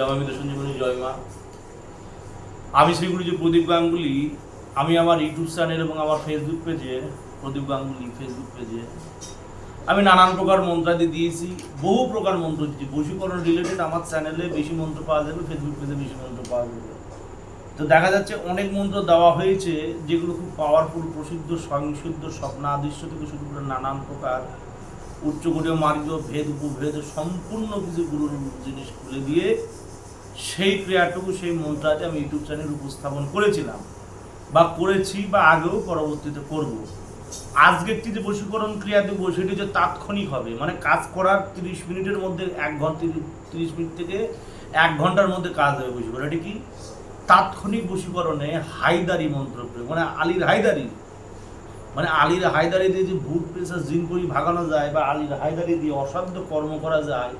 জয় মিত্র সঞ্জীবনী জয় মা। আমি শ্রীগুরু যে প্রদীপ গাঙ্গুলি, আমি আমার ইউটিউব চ্যানেল এবং আমার ফেসবুক পেজে প্রদীপ গাঙ্গুলি ফেসবুক পেজে আমি নানান প্রকার মন্ত্রাদি দিয়েছি, বহু প্রকার মন্ত্র দিয়েছি। বশীকরণ রিলেটেড আমার চ্যানেলে বেশি মন্ত্র পাওয়া যাবে ফেসবুক পেজে বেশি মন্ত্র পাওয়া যাবে। তো দেখা যাচ্ছে অনেক মন্ত্র দেওয়া হয়েছে, যেগুলো খুব পাওয়ারফুল প্রসিদ্ধ স্বয়ংসিদ্ধ স্বপ্নাদৃশ্য থেকে শুরু করে নানান প্রকার উচ্চকোটীয় মার্গ ভেদ, উপভেদ, সম্পূর্ণ কিছু গুরুর জিনিস খুলে দিয়ে সেই ক্রিয়াটুকু, সেই মন্ত্রাতে আমি ইউটিউব চ্যানেল উপস্থাপন করেছিলাম বা করেছি বা আগেও পরবর্তীতে করব। আজকে একটি যে বশীকরণ ক্রিয়া দেবো, সেটি যে তাৎক্ষণিক হবে মানে কাজ করার তিরিশ মিনিটের মধ্যে, এক ঘণ্টা তিরিশ মিনিট থেকে এক ঘণ্টার মধ্যে কাজ হবে বশীকরণ। এটি কি? তাৎক্ষণিক বশীকরণে হায়দারি মন্ত্র প্রয়োগ মানে আলীর হায়দারি। মানে আলীর হায়দারি দিয়ে যে ভূত পেশা জিন করি ভাগানো যায় বা আলীর হায়দারি দিয়ে অসাধ্য কর্ম করা যায়,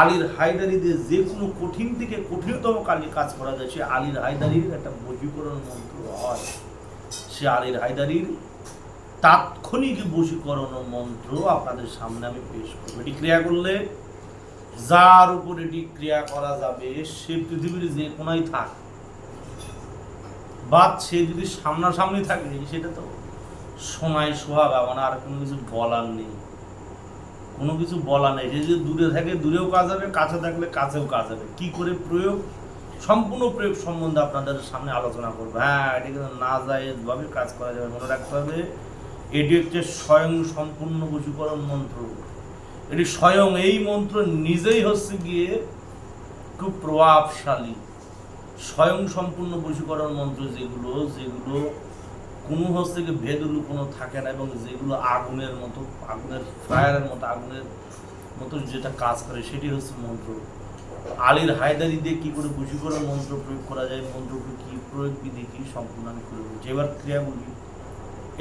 আলীর হায়দারি দিয়ে যে কোনো কঠিন থেকে কঠিনতম কাজে কাজ করা যায়, সে আলীর হায়দারির একটা বশীকরণ মন্ত্র হয়। সে আলীর হায়দারির তাৎক্ষণিক বশীকরণ মন্ত্র আপনাদের সামনে আমি পেশ করব। এটি ক্রিয়া করলে যার উপর এটি ক্রিয়া করা যাবে, সে পৃথিবীর যে কোনায় থাক, বা সে যদি সামনাসামনি থাকে, সেটা তো সোনায় সোহাগা মানে আর কোনো কিছু বলার নেই। কোনো কিছু বলা নেই। যে দূরে থাকে, দূরেও কাজ হবে, কাছে থাকলে কাছেও কাজ হবে। কি করে প্রয়োগ? সম্পূর্ণ প্রয়োগ সম্বন্ধে আপনাদের সামনে আলোচনা করব। হ্যাঁ এটি কিন্তু না ভাবে কাজ করা যাবে, মনে রাখতে হবে। এটি হচ্ছে স্বয়ং সম্পূর্ণ বশীকরণ মন্ত্র। এটি স্বয়ং এই মন্ত্র নিজেই হচ্ছে গিয়ে খুব প্রভাবশালী। স্বয়ং সম্পূর্ণ বশীকরণ মন্ত্র যেগুলো যেগুলো কোনো হচ্ছে কি ভেদগুলো কোনো থাকে না এবং যেগুলো আগুনের মতো, আগুনের ফায়ারের মতো, আগুনের মতো যেটা কাজ করে, সেটি হচ্ছে মন্ত্র। আলীর হায়দারি দিয়ে কী করে বুঝি করে মন্ত্র প্রয়োগ করা যায় মন্ত্রটি কী প্রয়োগ বিধি, কী সম্পূর্ণ আমি করে বলছি। এবার ক্রিয়াগুলি।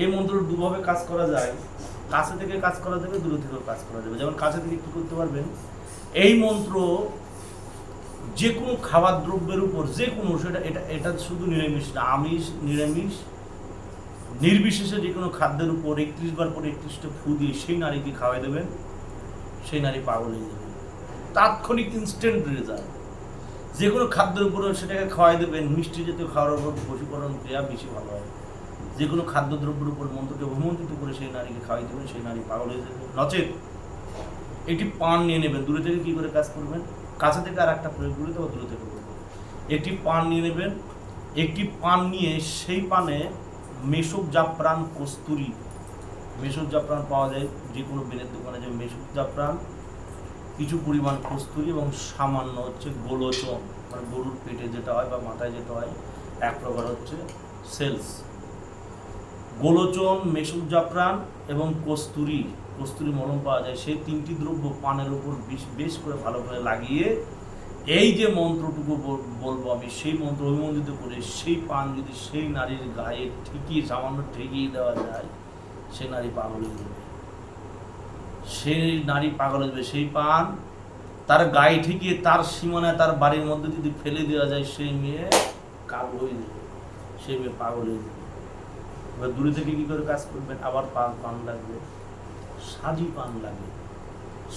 এই মন্ত্র দুভাবে কাজ করা যায়। কাছে থেকে কাজ করা যাবে, দূরে থেকেও কাজ করা যাবে। যেমন কাছে থেকে কী করতে পারবেন? এই মন্ত্র যে কোনো খাবার দ্রব্যের উপর যে কোনো, সেটা, এটা এটা শুধু নিরামিষ না, আমিষ, নিরামিষ নির্বিশেষে যে কোনো খাদ্যের উপর একত্রিশ বার পরে একত্রিশটা ফু দিয়ে সেই নারীকে খাওয়াই দেবেন, সেই নারী পাগল হয়ে যাবে। তাৎক্ষণিক ইনস্ট্যান্ট রেজাল্ট যে কোনো খাদ্যের উপর সেটাকে খাওয়াই দেবেন, মিষ্টি জাতীয় খাওয়ার উপর পশুকরণ ক্রিয়া বেশি ভালো হয়। যে কোনো খাদ্যদ্রব্যের উপর মন্ত্রকে অভিমন্ত্রিত করে সেই নারীকে খাওয়াই দেবেন, সেই নারী পাগল হয়ে যাবে। নচেত একটি পান নিয়ে নেবেন। দূরে থেকে কী করে কাজ করবেন? কাছে থেকে আর একটা প্রয়োগ করে দেবো দূরে থেকে করবেন। একটি পান নিয়ে নেবেন। একটি পান নিয়ে সেই পানে মেশক জাফরান কস্তুরি। মেশক জাফরান পাওয়া যায় যে কোনো বেনের দোকানে যে মেশক জাফরান কিছু পরিমাণ কস্তুরি এবং সামান্য হচ্ছে গোলোচন মানে গরুর পেটে যেটা হয় বা মাথায় যেটা হয়, এক প্রকার হচ্ছে সেলস। গোলোচন মেশক জাফরান এবং কস্তুরি কস্তুরি মলম পাওয়া যায়। সেই তিনটি দ্রব্য পানের উপর বেশ বেশ করে ভালো করে লাগিয়ে এই যে মন্ত্রটুকু বলব আমি, সেই মন্ত্র অভিমন্ত্রিত করে, সেই পান যদি সেই নারীর গায়ে ঠিকিয়ে সামান্য ঠেকিয়ে দেওয়া যায়, সে নারী পাগল হয়ে যাবে। সেই নারী পাগল হয়ে সেই পান তার গায়ে ঠেকিয়ে তার সীমানায়, তার বাড়ির মধ্যে যদি ফেলে দেওয়া যায়, সেই মেয়ে কাবু হয়ে যাবে, সেই মেয়ে পাগল হয়ে যাবে। এবার দূরে থেকে কি করে কাজ করবেন? আবার পান পান লাগবে, সাজি পান লাগবে।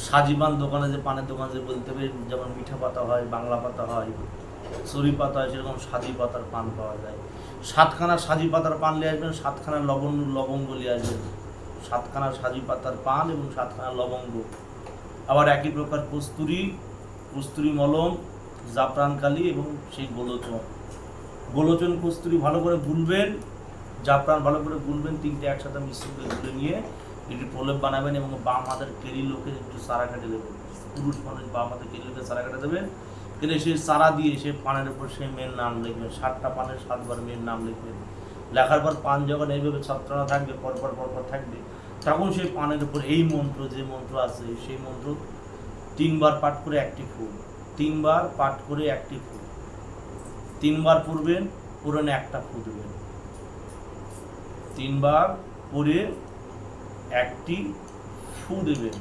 সাজি পান দোকানে যে, পানের দোকানে যে বলতে হবে, যেমন মিঠা পাতা হয়, বাংলা পাতা হয় সরি পাতা হয়, সেরকম সাজি পাতার পান পাওয়া যায়। সাতখানা সাজি পাতার পান নিয়ে আসবেন, সাতখানা লবণ, লবঙ্গ নিয়ে আসবেন। সাতখানা সাজি পাতার পান এবং সাতখানা লবঙ্গ। আবার একই প্রকার কস্তুরি কস্তুরি মলম, জাফরান কালি এবং সেই গোলোচন। গোলোচন কস্তুরি ভালো করে গুলবেন, জাফরান ভালো করে গুলবেন, তিনটে একসাথে মিশ্রিত গুলে নিয়ে একটু প্রলেপ বানাবেন এবং বাম হাতের কেরি লোকে একটু সারা কেটে দেবেন। পুরুষ মানুষ বাম হাতের কেরি লোকে সারা কেটে দেবেন। কেটে সেই সারা দিয়ে সে পানের উপর সেই মেয়ের নাম লিখবেন। সাতটা পানের সাতবার মেয়ের নাম লিখবেন। লেখার পর পান যখন এইভাবে ছত্রনা থাকবে পরপর পরপর থাকবে, তখন সেই পানের উপর এই মন্ত্র, যে মন্ত্র আছে, সেই মন্ত্র তিনবার পাঠ করে একটি ফুল। তিনবার পাঠ করে একটি ফুল। তিনবার পড়বেন পুরনে একটা ফু দেবেন। তিনবার পরে একটি ফু দেবেন।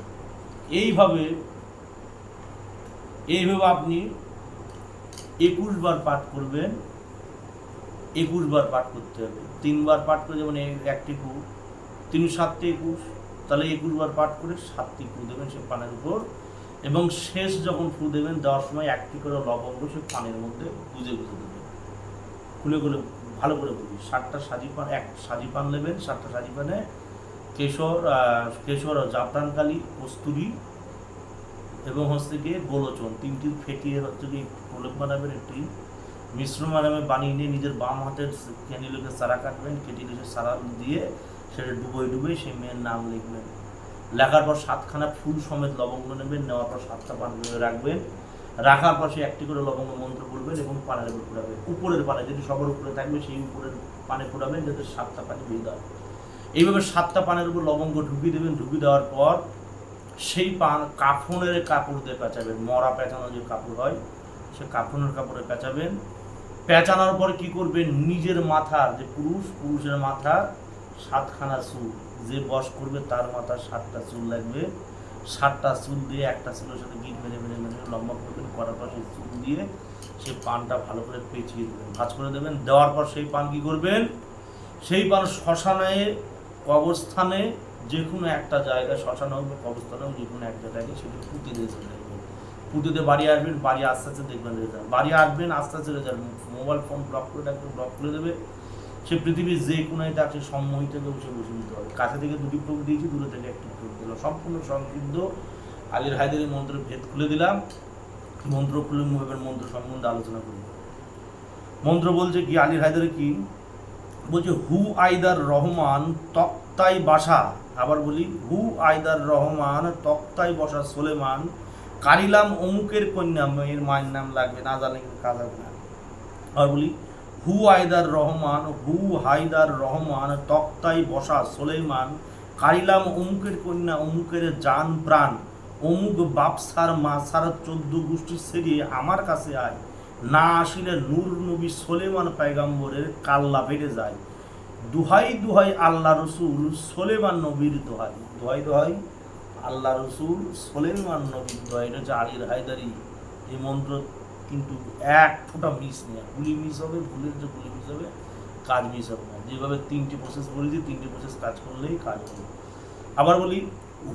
এইভাবে এইভাবে আপনি একুশ বার পাঠ করবেন, একুশ বার পাঠ করতে হবে। তিনবার পাঠ করে যেমন একটি ফু, তিন সাতটি একুশ, তাহলে একুশ বার পাঠ করে সাতটি ফু দেবেন সে পানের উপর এবং শেষ যখন ফু দেবেন, দেওয়ার সময় একটি করে লবঙ্গ সে পানের মধ্যে গুজে গুজে দেবেন। খুলে খুলে, ভালো করে বুঝি সাতটা সাজি পান এক সাজি পান নেবেন, সাতটা সাজি পানে কেশর কেশর জাফরান কালি কস্তুরি এবং হচ্ছে গিয়ে গোলোচন। তিনটি ফেটিয়ে হচ্ছে গিয়ে প্রলেপ বানাবেন একটি মিশ্রণ বানাবে বানিয়ে নিয়ে নিজের বাম হাতের ক্যান্ডিলোকে সারা কাটবেন, কেটে সে সারা দিয়ে সেটা ডুবোই ডুবোই সেই মেয়ের নাম লিখবেন। লেখার পর সাতখানা ফুল সমেত লবঙ্গ নেবেন, নেওয়ার পর সাতটা পান রাখবেন। রাখার পর সে একটি করে লবঙ্গ মন্ত্র পড়বেন এবং পানের উপর ফোড়াবেন উপরের পানে যদি সবার উপরে থাকবে, সেই উপরের পানে ফোড়াবেন যাতে সাতটা পানি বেরিয়ে দেয় এইভাবে সাতটা পানের উপর লবঙ্গ ঢুকিয়ে দেবেন, ঢুকিয়ে দেওয়ার পর সেই পান কাফনের কাপড় দিয়ে পেঁচাবেন, মরা পেঁচানো যে কাপড় হয়, সে কাফনের কাপড়ে পেঁচাবেন। পেঁচানোর পর কি করবেন? নিজের মাথার যে পুরুষ, পুরুষের মাথার সাতখানা চুল, যে বস করবে তার মাথার সাতটা চুল লাগবে। সাতটা চুল দিয়ে একটা চুলের সাথে গিট মেরে মেরে মেরে লম্বা করবেন করার পর সেই চুল দিয়ে সেই পানটা ভালো করে পেঁচিয়ে দেবেন, ভাজ করে দেবেন। দেওয়ার পর সেই পান কি করবেন? সেই পান শ্মশানে কবরস্থানে যে কোনো একটা জায়গায় শ্মশান হোক বা কবরস্থানে হোক, যে কোনো একটা জায়গায় সেটা পুঁতে দিয়ে চলে যাবেন দিয়ে বাড়ি আসবেন, বাড়ি আস্তে আস্তে দেখবেন রেজাল্ট বাড়ি আসবেন, আস্তে আস্তে রেজাল্ট মোবাইল ফোন ব্লক করে রাখবেন ব্লক করে দেবে। সে পৃথিবীর যে কোনায় তাকে সম্মোহিত থেকে বসে বসে নিতে হবে। কাছে থেকে দুটি প্রভু দিয়েছি, দূরে থেকে একটি প্রভু দিলাম। সম্পূর্ণ সংক্ষিপ্ত। আলীর হায়দারের মন্ত্রের ভেদ খুলে দিলাম। মন্ত্র খুলে এবার মন্ত্র সম্বন্ধে আলোচনা করি। মন্ত্র বলছে কি, আলীর হায়দারে কি? বলছে, হু আইদার রহমান তক্তাই বাসা। আবার বলি, হু আইদার রহমান তক্তাই বসা সোলেমান। কারিলাম অমুকের কন্যা, মেয়ের মায়ের নাম লাগবে না কিন্তু কাজ হবে না। আর বলি, হু আইদার রহমান, হু হায়দার রহমান তক্তাই বসা সোলেমান। কারিলাম অমুকের কন্যা, অমুকের জান প্রাণ। অমুক বাপসার মাসার চোদ্দ গোষ্ঠী সেরিয়ে আমার কাছে আয়। না আসিলে নূর নবী সোলেমান পায়গাম্বরের কাল্লা বেড়ে যায়। দুহাই দুহাই আল্লাহ রসুল সোলেমান নবীর দোহাই। দোহাই দোহাই আল্লাহ রসুল সোলেমান নবীর দোহাই। এটা হচ্ছে আলীর হায়দারি। এই মন্ত্র কিন্তু এক ফোঁটা মিস নেই। গুলি মিস হবে, ভুলের যে গুলি মিস হবে, কাজ মিস হবে না। যেভাবে তিনটি প্রসেস বলেছি, তিনটি প্রসেস কাজ করলেই কাজ হবে। আবার বলি,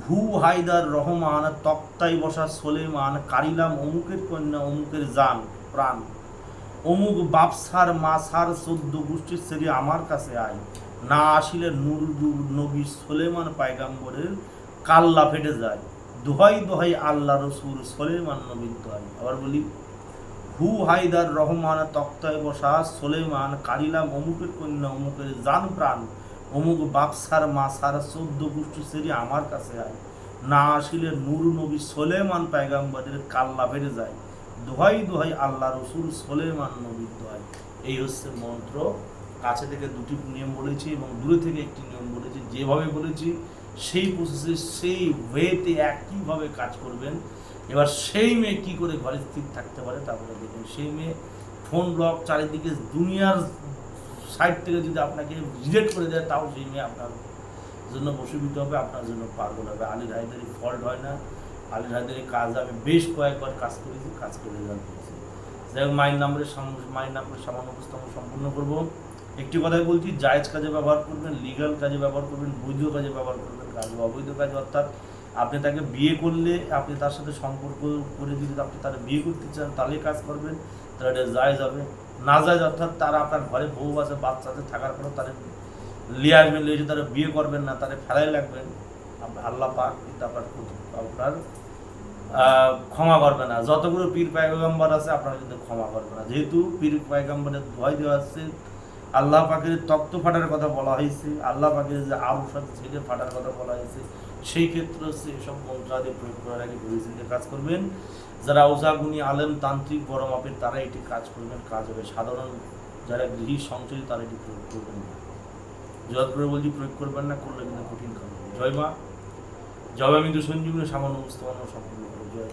হু হায়দার রহমান তক্তাই বসা সোলেমান কারিলাম অমুকের কন্যা, অমুকের জান। প্রাণ। অমুক বাপসার, মাসার চোদ্দ গোষ্ঠীর সেরি আমার কাছে আয়। না আসিলে নূর নবী সোলেমান পায়গাম্বরের কাল্লা ফেটে যায়। দোহাই দোহাই আল্লাহ রসুল সোলেমান নবীর দোহাই। আবার বলি, হু হায়দার রহমান তক্তায় বসা সোলেমান কারিলাম অমুকের কন্যা, অমুকের জান প্রাণ। অমুক বাপসার, মাসার চোদ্দ গোষ্ঠী সেরি আমার কাছে আয়। না আসিলে নূর নবী সোলেমান পায়গাম্বরের কাল্লা ফেটে যায়। দোহাই দোহাই আল্লাহ রসুল সোলেমান নবীর দোহাই। এই হচ্ছে মন্ত্র। কাছে থেকে দুটি নিয়ম বলেছি এবং দূরে থেকে একটি নিয়ম বলেছি। যেভাবে বলেছি, সেই প্রসেসে সেই ওয়েতে একইভাবে কাজ করবেন। এবার সেই মেয়ে কী করে ঘরে স্থির থাকতে পারে তারপরে দেখুন। সেই মেয়ে ফোন ব্লক চারিদিকে দুনিয়ার সাইড থেকে যদি আপনাকে রিজেক্ট করে দেয়, তাও সেই মেয়ে আপনার জন্য বসীভূত হবে, আপনার জন্য পাগল হবে। আলী হায়দারি ফল্ট হয় না। আলীর হায়দারি কাজ আমি বেশ কয়েকবার কাজ করেছি, কাজ করে পেয়েছি যাই হোক, মায়ের নাম্বারের মায়ের নাম্বারের সামান্য উপস্থাপন সম্পূর্ণ করব। একটি কথাই বলছি, জায়েজ কাজে ব্যবহার করবেন লিগাল কাজে ব্যবহার করবেন, বৈধ কাজে ব্যবহার করবেন কাজ অবৈধ কাজ, অর্থাৎ আপনি তাকে বিয়ে করলে আপনি তার সাথে সম্পর্ক করে যদি আপনি তারা বিয়ে করতে চান, তাহলে কাজ করবেন। তাহলে এটা জায়জ হবে। না জায়েজ, অর্থাৎ তারা আপনার ঘরে বউ আছে, বাচ্চা আছে, থাকার পরেও তারা লিয়ে আসবেন লিয়ে তারা বিয়ে করবেন না, তারা ফেলাই লাগবেন। আল্লাহ পাক কিন্তু আপনার আপনার ক্ষমা করবে না। যতগুলো পীর পায়গম্বর আছে, আপনারা কিন্তু ক্ষমা করবে না। যেহেতু পীর পায়গম্বরের ভয় দেওয়া আছে, আল্লাহ পাকের তক্ত ফাটার কথা বলা হয়েছে, আল্লাহ পাকের যে আরও সাথে ছেলে ফাটার কথা বলা হয়েছে, সেই ক্ষেত্রে হচ্ছে এসব মন্ত্রাদি প্রয়োগ করার আগে ভেবে চিন্তে কাজ করবেন। যারা ওজাগুনি আলেম, তান্ত্রিক, বড় মাপের, তারা এটি কাজ করবেন, কাজ হবে। সাধারণ যারা গৃহী, সঞ্চয়ী, তারা এটি প্রয়োগ করবেন না। জয় বলছি প্রয়োগ করবেন না, করলে কিন্তু কঠিন কাজ হবে। জয় মা। তো সঞ্জীবনী সামান্য উপস্থাপনা সম্পূর্ণ করে জয়।